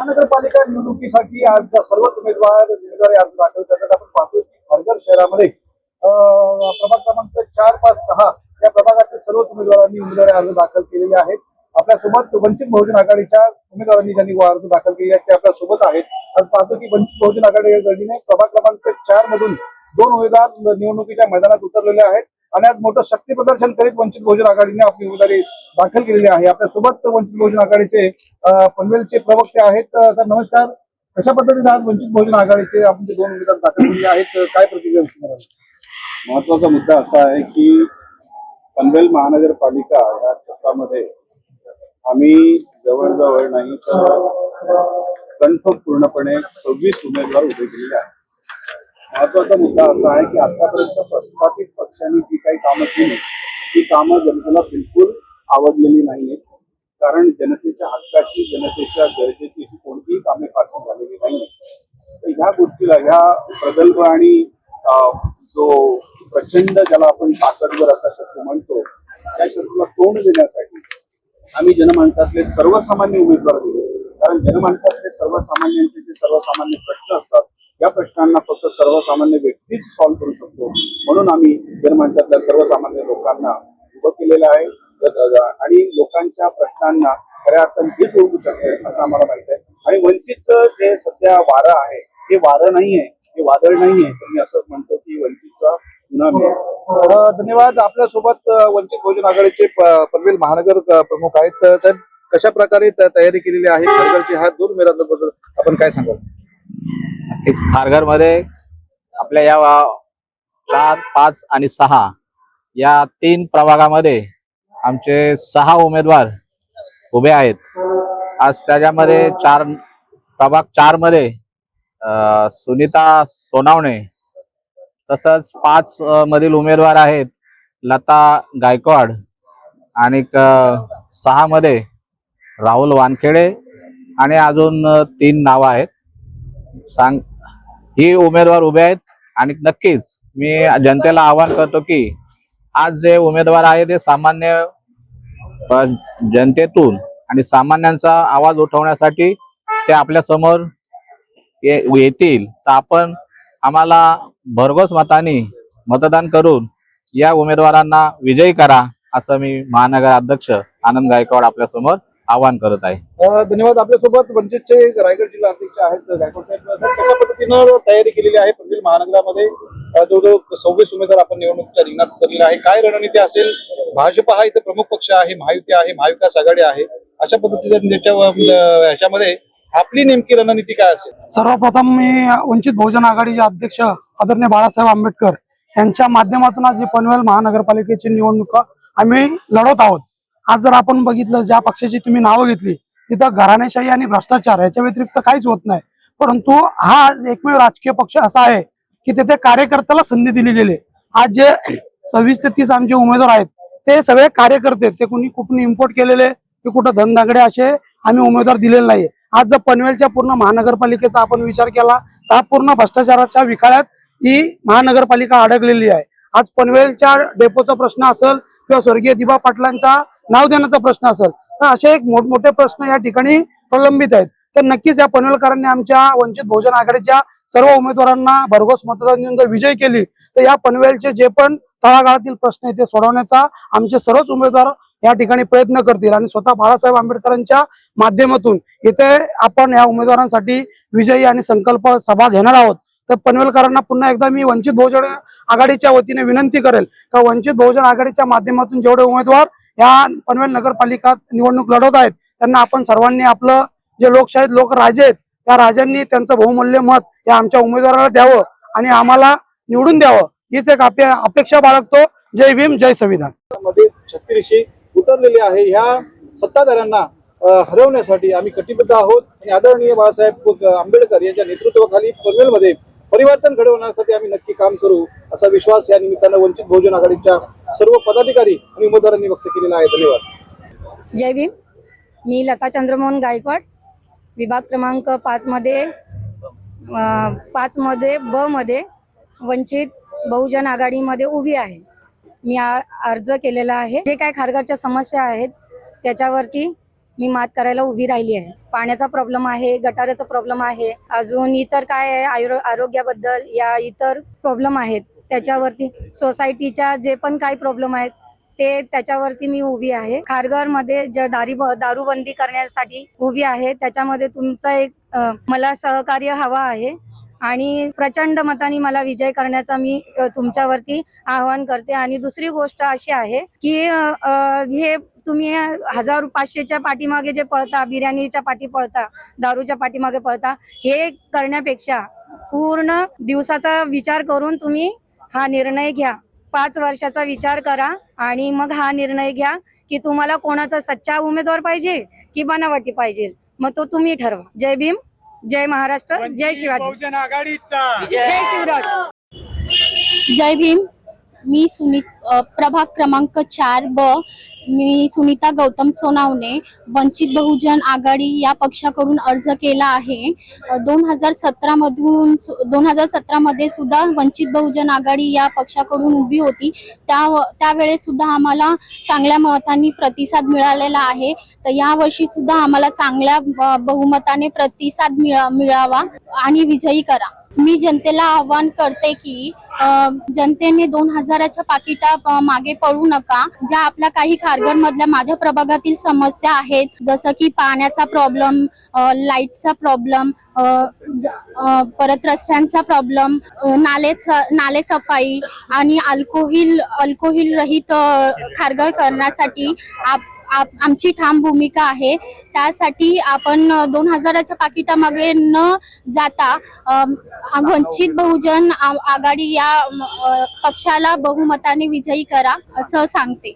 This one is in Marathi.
महानगरपालिका निवडणुकीसाठी आज सर्वच उमेदवार उमेदवारी अर्ज दाखल करतात आपण पाहतो की हरघर शहरामध्ये प्रभाग क्रमांक चार पाच सहा या प्रभागातील सर्वच उमेदवारांनी उमेदवारी अर्ज दाखल केलेले आहेत. आपल्यासोबत वंचित बहुजन आघाडीच्या उमेदवारांनी ज्यांनी अर्ज दाखल केले आहेत ते आपल्यासोबत आहेत. आज पाहतो की वंचित बहुजन आघाडी गडीने प्रभाग क्रमांक चार मधून दोन उमेदवार निवडणुकीच्या मैदानात उतरलेले आहेत आणि आज मोठं शक्ती प्रदर्शन करीत वंचित बहुजन आघाडीने आपली उमेदवारी दाखल केलेली आहे. आपल्यासोबत वंचित बहुजन आघाडीचे पनवेलचे प्रवक्ते आहेत. सर नमस्कार. कशा पद्धतीने आज वंचित बहुजन आघाडीचे आपण दोन उमेदवार दाखल केलेले आहेत? काय प्रतिक्रिया महत्त्वाचा मुद्दा असा आहे की पनवेल महानगरपालिका या क्षेत्रामध्ये आम्ही जवळजवळ नाही तर कन्फर्म पूर्णपणे सव्वीस उमेदवार उभे केलेले आहेत. महत्त्वाचा मुद्दा असा आहे की आतापर्यंत प्रस्थापित पक्षांनी जी काही कामं केली ती कामं जनतेला बिलकुल आवडलेली नाहीयेत. कारण जनतेच्या हक्काची जनतेच्या गरजेची अशी कोणतीही कामे फारशी झालेली नाही तर ह्या गोष्टीला ह्या प्रगल्भ आणि जो प्रचंड ज्याला आपण ताकदवर असा शब्द म्हणतो त्या शब्दाला तोंड देण्यासाठी आम्ही जनमानसातले सर्वसामान्य उमेदवार दिले. कारण जनमानसातले सर्वसामान्यांचे जे सर्वसामान्य प्रश्न असतात या प्रश्नांना फक्त सर्वसामान्य व्यक्तीच सॉल्व्ह करू शकतो. म्हणून आम्ही जनमानसातल्या सर्वसामान्य लोकांना उभं केलेलं आहे. आणि लोकांच्या प्रश्नांना खऱ्या अर्थाने हेच ओळखू शकते असं आम्हाला माहीत आहे. आणि वंचितचं जे सध्या वारं आहे हे वारं नाहीये हे वादळ नाहीये. तर मी असं म्हणतो की वंचितचा सुनामी धन्यवाद. आपल्यासोबत वंचित बहुजन आघाडीचे पनवेल महानगर प्रमुख आहेत. तर साहेब कशा प्रकारे त- तयारी केलेली आहे? खारघरची हा दोन उमेदवारांबद्दल आपण काय सांगाल? नक्कीच. खारघरमध्ये आपल्या या चार पाच आणि सहा या तीन प्रभागामध्ये आमचे सहा उमेदवार उभे आहेत. आज त्याच्यामध्ये चार प्रभाग चारमध्ये सुनीता सोनावणे तसंच पाच मधील उमेदवार आहेत लता गायकवाड आणि सहा मध्ये राहुल वानखेडे आणि अजून तीन नावं आहेत. सांग ही उमेदवार उभे आहेत आणि नक्कीच मी जनतेला आवाहन करतो की आज जे उमेदवार आहे ते सामान्य जनतेतून आणि सामान्यांचा आवाज उठवण्यासाठी ते आपल्यासमोर ये- येतील. तर आपण आम्हाला भरघोस मताने मतदान करून या उमेदवारांना विजयी करा असं मी महानगर अध्यक्ष आनंद गायकवाड आपल्यासमोर आवाहन करत आहे. धन्यवाद आपल्यासोबत. वंचितचे रायगड जिल्हा अध्यक्ष आहेत गायकवाड कशा पद्धतीनं तयारी केलेली आहे पनवेल महानगरामध्ये? जवळजवळ सव्वीस उमेदवार आपण निवडणुकीच्या रिंगणात उतरलेले आहे. काय रणनीती असेल? भाजप हा इथे प्रमुख पक्ष आहे महायुती आहे महाविकास आघाडी आहे. अशा पद्धतीच्या ह्याच्यामध्ये आपली नेमकी रणनीती काय असेल? सर्वप्रथम मी वंचित बहुजन आघाडीचे अध्यक्ष आदरणीय बाळासाहेब आंबेडकर यांच्या माध्यमातून आज ही पनवेल महानगरपालिकेची निवडणूक आम्ही लढवत आहोत. आज जर आपण बघितलं ज्या पक्षाची तुम्ही नावं घेतली तिथं घराणेशाही आणि भ्रष्टाचार याच्या व्यतिरिक्त काहीच होत नाही. परंतु हा एकमेव राजकीय पक्ष असा आहे की तिथे कार्यकर्त्याला संधी दिली गेली. आज जे सव्वीस ते तीस आमचे उमेदवार आहेत ते सगळे कार्यकर्ते ते कुणी कुठून इम्पोर्ट केलेले ते कुठं धनदागडे असे आम्ही उमेदवार दिलेले नाही आज जर पनवेलच्या पूर्ण महानगरपालिकेचा आपण विचार केला तर हा पूर्ण भ्रष्टाचाराच्या विकाळ्यात ही महानगरपालिका अडकलेली आहे. आज पनवेलच्या डेपोचा प्रश्न असेल किंवा स्वर्गीय दिबा पाटलांचा नाव देण्याचा प्रश्न असेल तर असे एक मोठमोठे प्रश्न या ठिकाणी प्रलंबित आहेत. तर नक्कीच या पनवेलकरांनी आमच्या वंचित बहुजन आघाडीच्या सर्व उमेदवारांना भरघोस मतदान देऊन जर विजय केली तर या पनवेलचे जे पण तळागाळातील प्रश्न आहेत ते सोडवण्याचा आमचे सर्वच उमेदवार या ठिकाणी प्रयत्न करतील. आणि स्वतः बाळासाहेब आंबेडकरांच्या माध्यमातून इथे आपण या उमेदवारांसाठी विजयी आणि संकल्प सभा घेणार आहोत. तर पनवेलकरांना पुन्हा एकदा मी वंचित बहुजन आघाडीच्या वतीने विनंती करेल का वंचित बहुजन आघाडीच्या माध्यमातून जेवढे उमेदवार या पनवेल नगरपालिका निवडणूक लढवत आहेत त्यांना आपण सर्वांनी आपलं जे लोकशाहीत लोक राजे आहेत त्या राजांनी त्यांचं बहुमूल्य मत या आमच्या उमेदवाराला द्यावं आणि आम्हाला निवडून द्यावं. हीच एक अपेक्षा बाळगतो. जय भीम जय संविधान. उतरलेली आहे. ह्या सत्ताधाऱ्यांना हरवण्यासाठी आम्ही कटिबद्ध आहोत. आणि आदरणीय बाळासाहेब आंबेडकर यांच्या नेतृत्वाखाली पनवेलमध्ये परिवर्तन घडवण्यासाठी आम्ही नक्की काम करू असा विश्वास या निमित्तानं वंचित बहुजन आघाडीच्या सर्व पदाधिकारी आणि उमेदवारांनी व्यक्त केलेला आहे. धन्यवाद. जय भीम. मी लता चंद्रमोहन गायकवाड. विभाग क्रमांक पाचमध्ये पाचमध्ये ब मध्ये वंचित बहुजन आघाडीमध्ये उभी आहे. मी अर्ज केलेला आहे. जे काय खारघरच्या समस्या आहेत त्याच्यावरती मी मात करायला उभी राहिली आहे. पाण्याचा प्रॉब्लेम आहे गटाराचा प्रॉब्लेम आहे. अजून इतर काय आहे आरोग्याबद्दल या इतर प्रॉब्लेम आहेत त्याच्यावरती सोसायटीच्या जे पण काही प्रॉब्लेम आहेत ते त्याच्यावरती मी उभी आहे. खारघरमध्ये जे दारी दारूबंदी करण्यासाठी उभी आहे त्याच्यामध्ये तुमचं एक मला सहकार्य हवा आहे. आणि प्रचंड मताने मला विजय करण्याचा मी तुमच्यावरती आवाहन करते. आणि दुसरी गोष्ट अशी आहे की हे तुम्ही हजार पाचशेच्या पाठीमागे जे पळता बिर्याणीच्या पाठी पळता दारूच्या पाठीमागे पळता हे करण्यापेक्षा पूर्ण दिवसाचा विचार करून तुम्ही हा निर्णय घ्या. पाच वर्षाचा विचार करा आणि मग हा निर्णय घ्या की तुम्हाला कोणाचा सच्चा उमेदवार पाहिजे की बनावटी पाहिजे. मग तो तुम्ही ठरवा. जय भीम. जय महाराष्ट्र जय शिवाजी. बहुजन आघाडीचा. जय शिवराज. जय भीम. मी सुनीत अ, प्रभाग क्रमांक चार ब मी सुनीता गौतम सोनावणे वंचित बहुजन आघाडी या पक्षाकडून अर्ज केला आहे. दोन हजार सतरामधून दोन हजार सतरामध्ये सुद्धा वंचित बहुजन आघाडी या पक्षाकडून उभी होती. त्या त्यावेळेस सुद्धा आम्हाला चांगल्या मतांनी प्रतिसाद मिळालेला आहे. तर यावर्षी सुद्धा आम्हाला चांगल्या बहुमताने प्रतिसाद मिळा मिळावा आणि विजयी करा. मी जनतेला आवाहन करते की जनतेने दोन हजाराच्या पाकिटा मागे पळू नका. ज्या आपल्या काही खारघर मधल्या माझ्या प्रभागातील समस्या आहेत जसं की पाण्याचा प्रॉब्लेम लाईटचा प्रॉब्लेम परत रस्त्यांचा प्रॉब्लेम नाले नाले सफाई आणि अल्कोहोल अल्कोहोल रहित खारघर करण्यासाठी आप आमची ठाम भूमिका आहे. त्यासाठी आपण दोन हजाराच्या पाकिटामागे न जाता वंचित बहुजन आ- आघाडी या पक्षाला बहुमताने विजयी करा असं सांगते.